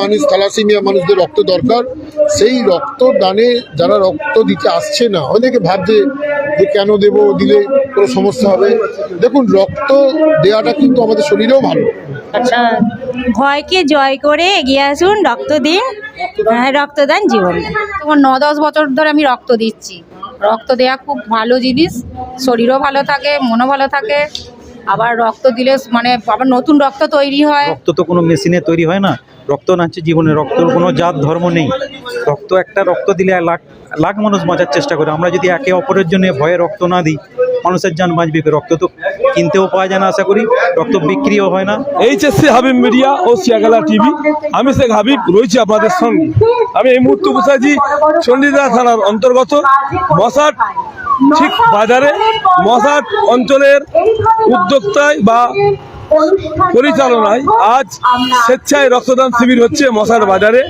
মানুষ থ্যালাসেমিয়া মানুষদের রক্ত দরকার। সেই রক্ত দানে যারা রক্ত দিতে আসছে না অনেকে ভাবছে যে কেন দেব দিলে কোনো সমস্যা হবে। দেখুন রক্ত দেওয়াটা কিন্তু আমাদের শরীরেও ভালো। আচ্ছা ভয়কে জয় করে এগিয়ে আসুন রক্ত দিন হ্যাঁ, রক্তদান জীবন। তোমার ন দশ বছর ধরে আমি রক্ত দিচ্ছি। রক্ত দেওয়া খুব ভালো জিনিস শরীরও ভালো থাকে মনও ভালো থাকে। আবার রক্ত দিলে মানে আবার নতুন রক্ত তৈরি হয়। রক্ত তো কোনো মেশিনে তৈরি হয় না। রক্ত নাচ্ছে জীবনে রক্তর কোনো জাত, ধর্ম নেই। রক্ত একটা রক্ত দিলে লাখ লাখ মানুষ বাঁচার চেষ্টা করে। আমরা যদি একে অপরের জন্য ভয়ে রক্ত না দিই, মানুষের যান বাঁচবে রক্ত তো কিনতেও পাওয়া যায় না, আশা করি। রক্ত বিক্রিও হয় না। এইচএসসি হাবিব মিডিয়া ও সিয়াগালা টিভি। আমি শেখ হাবিব, রয়েছি আপনাদের সঙ্গে। আমি এই মুহূর্তে বসে আছি চণ্ডীদা থানার অন্তর্গত মশাট ঠিক বাজারে। মশাট অঞ্চলের উদ্যোক্তায় বা পরিচালনায় আজ স্বেচ্ছায় রক্তদান শিবির হচ্ছে মশার বাজারে।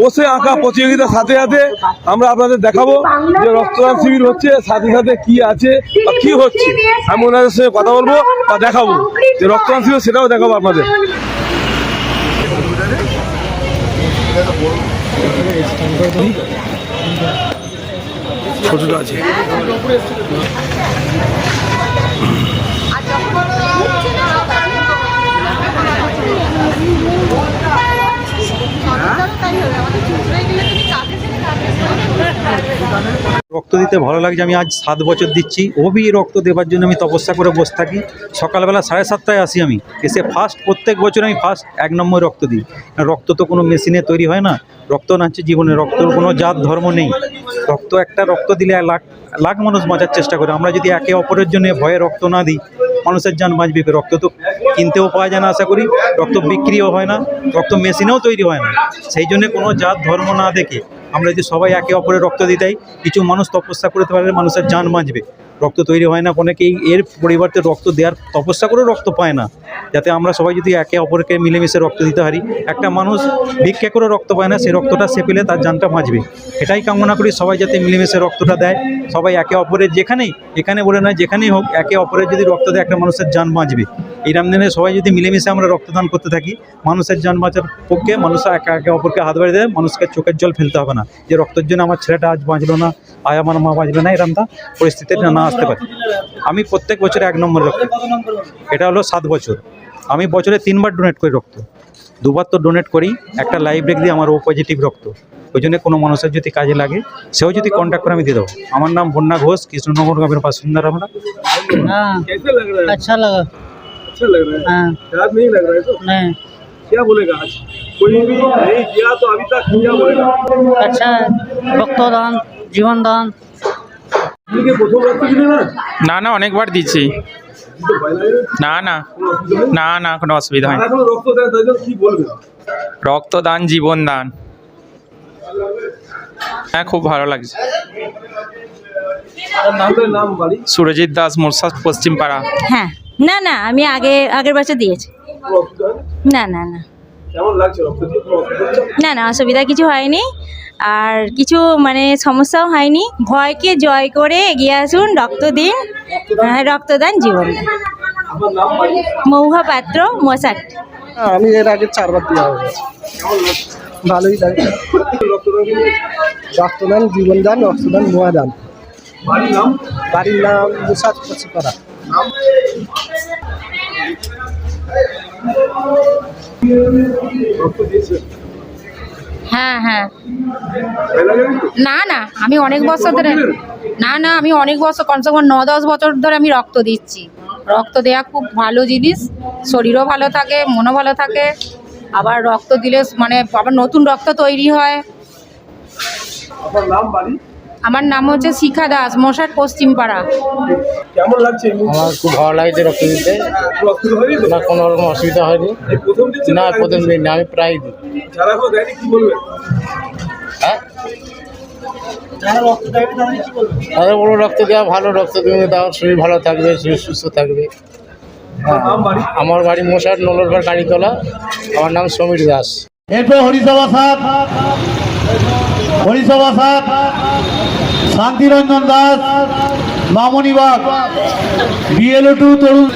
বসে আঁকা প্রতিযোগিতার সাথে সাথে আমরা আপনাদের দেখাবো যে রক্তদান শিবির হচ্ছে সাথে সাথে কি আছে বা কি হচ্ছে। আমি ওনাদের সঙ্গে কথা বলব বা দেখাবো। যে রক্তদান শিবির সেটাও দেখাবো আপনাদের। ছোটটা আছে। দিতে ভালো লাগছে আমি আজ সাত বছর দিচ্ছি। ওবি রক্ত দেওয়ার জন্য আমি তপস্যা করে বসে থাকি। সকালবেলা সাড়ে সাতটায় আসি আমি। এসে ফার্স্ট প্রত্যেক বছর আমি ফার্স্ট এক নম্বর রক্ত দিই। রক্ত তো কোনো মেশিনে তৈরি হয় না। রক্ত নাচ্ছে জীবনে, রক্তর কোনো জাত ধর্ম নেই। রক্ত একটা রক্ত দিলে লাখ লাখ মানুষ বাঁচার চেষ্টা করে। আমরা যদি একে অপরের জন্য ভয়ে রক্ত না দিই, মানুষের যান বাঁচবে। রক্ত তো কিনতেও পাওয়া যায় না আশা করি। রক্ত বিক্রিও হয় না। রক্ত মেশিনেও তৈরি হয় না। সেই জন্য কোনো জাত ধর্ম না দেখে আমরা যদি সবাই একে অপরের রক্ত দিতাই কিছু মানুষ তপস্যা করতে পারলে মানুষের যান বাঁচবে। রক্ত তৈরি হয় না, অনেকেই এর পরিবর্তে রক্ত দেওয়ার, তপস্যা করেও রক্ত পায় না। যাতে আমরা সবাই যদি একে অপরকে মিলেমিশে রক্ত দিতে পারি, একটা মানুষ ভিক্ষা করে রক্ত পায় না সেই রক্তটা সে পেলে তার জানটা বাঁচবে। এটাই কামনা করি সবাই যাতে মিলেমিশে রক্তটা দেয়। সবাই একে অপরের যেখানেই, এখানে বলে নয়, যেখানেই হোক, একে অপরের যদি রক্ত দেয়, একটা মানুষের যান বাঁচবে। এই রামদিনে সবাই যদি মিলেমিশে আমরা রক্তদান করতে থাকি, মানুষের যান বাঁচার পক্ষে মানুষ একে একে অপরকে হাত বাড়িয়ে দেয়, মানুষকে চোখের জল ফেলতে হবে না। যে রক্তের জন্য আমার ছেলেটা আজ বাঁচলো না আয় আমার মা বাঁচবে না এরকমটা পরিস্থিতি না আসতে পারে। আমি প্রত্যেক বছরে এক নম্বর রক্ত। এটা হলো সাত বছর। আমি বছরে তিনবার ডোনেট করি রক্ত। দুবার তো ডোনেট করি, একটা লাইভ রেখ দিয়ে আমার ও পজিটিভ রক্ত। ওই জন্য কোনো মানুষের যদি কাজে লাগে, সেও যদি কন্ট্যাক্ট করে আমি দিয়ে দেবো। আমার নাম বন্যা ঘোষ, কৃষ্ণনগর গ্রামের বাসিন্দার আমরা আচ্ছা লাগা अच्छा लगा अच्छा लग रहा है हाँ खराब नहीं लग रहा है तो नहीं क्या बोलेगा आज कोई भी नहीं किया तो अभी तक क्या बोलेगा अच्छा রক্তদান জীবন দান আপনি কি প্রথম রক্ত দিলেন না না না অনেকবার দিচ্ছি দিতে ভয় লাগে না? না না কোনো অসুবিধা নেই? না না কোনো অসুবিধা হয় যারা এখনো রক্ত দেয় তাদের কি বলবেন রক্তদান জীবন দান হ্যাঁ খুব ভালো লাগছে আপনার নাম বাড়ি সুরজিৎ দাস মোরসাদ পশ্চিম পাড়া হ্যাঁ না না আমি আগে আগের বছর দিয়েছি? না না না? না না অসুবিধা কিছু হয়নি। আর কিছু মানে সমস্যাও হয়নি। ভয়কে জয় করে এগিয়ে আসুন রক্ত দিন হ্যাঁ, রক্তদান জীবন। মৌহা পাত্র মশাট হ্যাঁ, আমি এর আগে চারবার দেওয়া হয়ে ভালোই লাগে। রক্তদান? রক্তদান জীবনদান রক্তদান মহাদান। বাড়ির নাম? বাড়ির নাম মুসাদ পচিপাড়া হ্যাঁ হ্যাঁ। না না আমি অনেক বছর ধরে না না আমি অনেক বছর কমসে কম ন দশ বছর ধরে আমি রক্ত দিচ্ছি। রক্ত দেওয়া খুব ভালো জিনিস। শরীরও ভালো থাকে মনও ভালো থাকে। আবার রক্ত দিলে মানে আবার নতুন রক্ত তৈরি হয়। আপনার নাম বাড়ি? আমার নাম হচ্ছে শিখা দাস মশার পশ্চিম পাড়া কেমন লাগছে আমার খুব ভালো লাগছে রক্ত দিতে না কোনো রকম অসুবিধা হয়নি। না প্রথম দিন না, আমি প্রায় দিই। যারা এখনও দেয়নি কি বলবেন হ্যাঁ? তাদের বড় রক্ত দেওয়া ভালো রক্ত তুমি দাও শরীর ভালো থাকবে শরীর সুস্থ থাকবে। আমার বাড়ি মশার নলরপাড় গাড়িতলা। আমার নাম সমীর দাস। এরপর হরিসভা হরিসভা সাত Shantiranjan Das, Mamoni Bag BLO two Tarun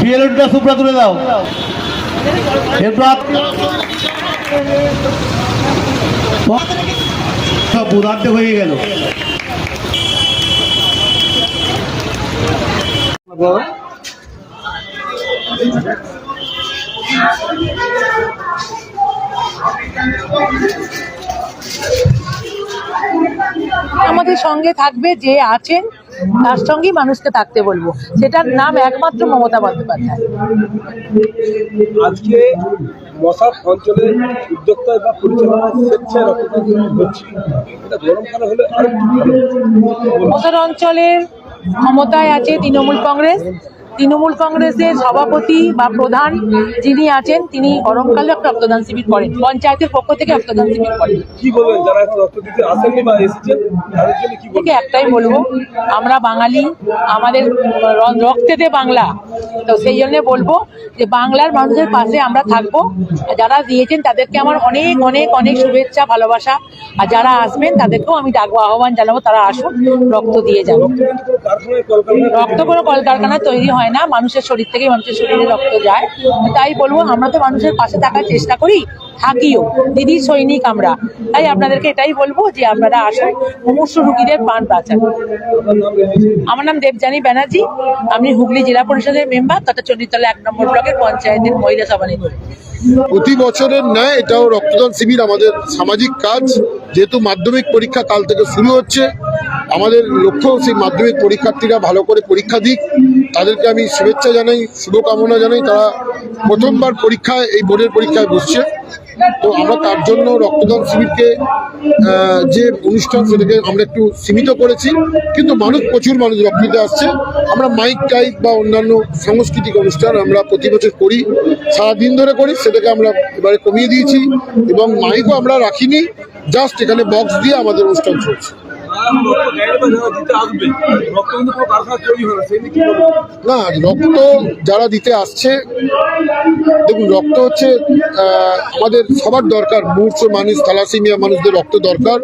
BLO টুটা সুপ্রা তুলে দাও। সব উদার্থ হয়ে গেল। আমাদের সঙ্গে থাকবে যে আছেন তার সঙ্গেই মানুষকে থাকতে বলব। সেটার নাম একমাত্র মমতা বন্দ্যোপাধ্যায়। আজকে মশার অঞ্চলে উদ্যোক্তা বা পরিচালনা স্বেচ্ছায় গরমকালে হলে মশার অঞ্চলের ক্ষমতায় আছে তৃণমূল কংগ্রেস। তৃণমূল কংগ্রেসের সভাপতি বা প্রধান যিনি আছেন তিনি গরমকালে একটা রক্তদান শিবির করেন পঞ্চায়েতের পক্ষ থেকে রক্তদান শিবির করেন। থেকে একটাই বলব আমরা বাঙালি আমাদের রক্তেতে বাংলা। তো সেই জন্য বলব যে বাংলার মানুষের পাশে আমরা থাকব। যারা দিয়েছেন তাদেরকে আমার অনেক অনেক অনেক শুভেচ্ছা ভালোবাসা। আর যারা আসবেন তাদেরকেও আমি ডাকবো আহ্বান জানাব তারা আসুন রক্ত দিয়ে কলকারখানায় রক্ত কোনো কলকারখানা তৈরি হয় না, মানুষের শরীর থেকে মানুষের শরীরে রক্ত যায়। তাই বলব, আমরা তো মানুষের পাশে থাকার চেষ্টা করি, থাকিও। দিদির সৈনিক আমরা। তাই আপনাদেরকে এটাই বলব যে আপনারা আসুন, মুমূর্ষু রুগীদের প্রাণ বাঁচান। আমার নাম দেবযানী ব্যানার্জি, আমি হুগলি জেলা পরিষদের মেম্বার, তথা চণ্ডীতলা এক নম্বর ব্লকের পঞ্চায়েতের মহিলা সভানেত্রী। প্রতি বছরের ন্যায় এটাও রক্তদান শিবির, আমাদের সামাজিক কাজ, যেহেতু মাধ্যমিক পরীক্ষা কাল থেকে শুরু হচ্ছে আমাদের লক্ষ্য সেই মাধ্যমিক পরীক্ষার্থীরা ভালো করে পরীক্ষা দিক। তাদেরকে আমি শুভেচ্ছা জানাই, শুভকামনা জানাই। তারা প্রথমবার পরীক্ষায়, এই বোর্ডের পরীক্ষায় বসছে। তো আমরা তার জন্য রক্তদান শিবিরকে যে অনুষ্ঠান সেটাকে আমরা একটু সীমিত করেছি। কিন্তু মানুষ, প্রচুর মানুষ রক্ত দিতে আসছে। আমরা মাইক, টাইক বা অন্যান্য সাংস্কৃতিক অনুষ্ঠান আমরা প্রতি বছর করি। সারাদিন ধরে করি, সেটাকে আমরা এবারে কমিয়ে দিয়েছি। এবং মাইকও আমরা রাখিনি, জাস্ট এখানে বক্স দিয়ে আমাদের অনুষ্ঠান চলছে। না, রক্ত যারা দিতে আসছে, দেখুন, রক্ত হচ্ছে আমাদের সবার দরকার। মূর্ছ মানুষ, থ্যালাসেমিয়া মানুষদের রক্ত দরকার।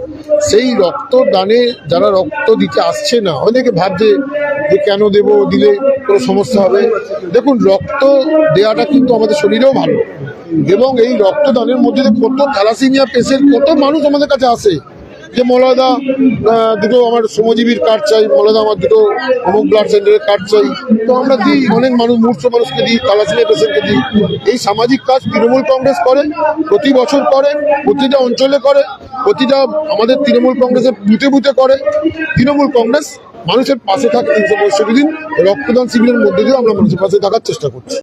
সেই রক্ত দানে যারা রক্ত দিতে আসছে না, অনেকে ভাবছে যে কেন দেব, দিলে কোনো সমস্যা হবে। দেখুন, রক্ত দেওয়াটা কিন্তু আমাদের শরীরেও ভালো। এবং এই রক্তদানের মধ্যে কত থ্যালাসেমিয়া পেশেন্ট কত মানুষ আমাদের কাছে আসে যে মলদা দুটো আমার শ্রমজীবীর কার্ড চাই মলদা আমার দুটো অমুক ব্লাড সেন্টারের কার্ড চাই। তো আমরা দিই, অনেক মানুষ মূর্ছ মানুষকে দিই তালাসিমিয়া পেশেন্টকে দিই। এই সামাজিক কাজ তৃণমূল কংগ্রেস করে, প্রতি বছর করে, প্রতিটা অঞ্চলে করে, প্রতিটা আমাদের তৃণমূল কংগ্রেসের বুথে বুথে করে। তৃণমূল কংগ্রেস মানুষের পাশে থাকে তিনশো পঁয়ষট্টি দিন রক্তদান শিবিরের মধ্যে দিয়েও আমরা মানুষের পাশে থাকার চেষ্টা করছি।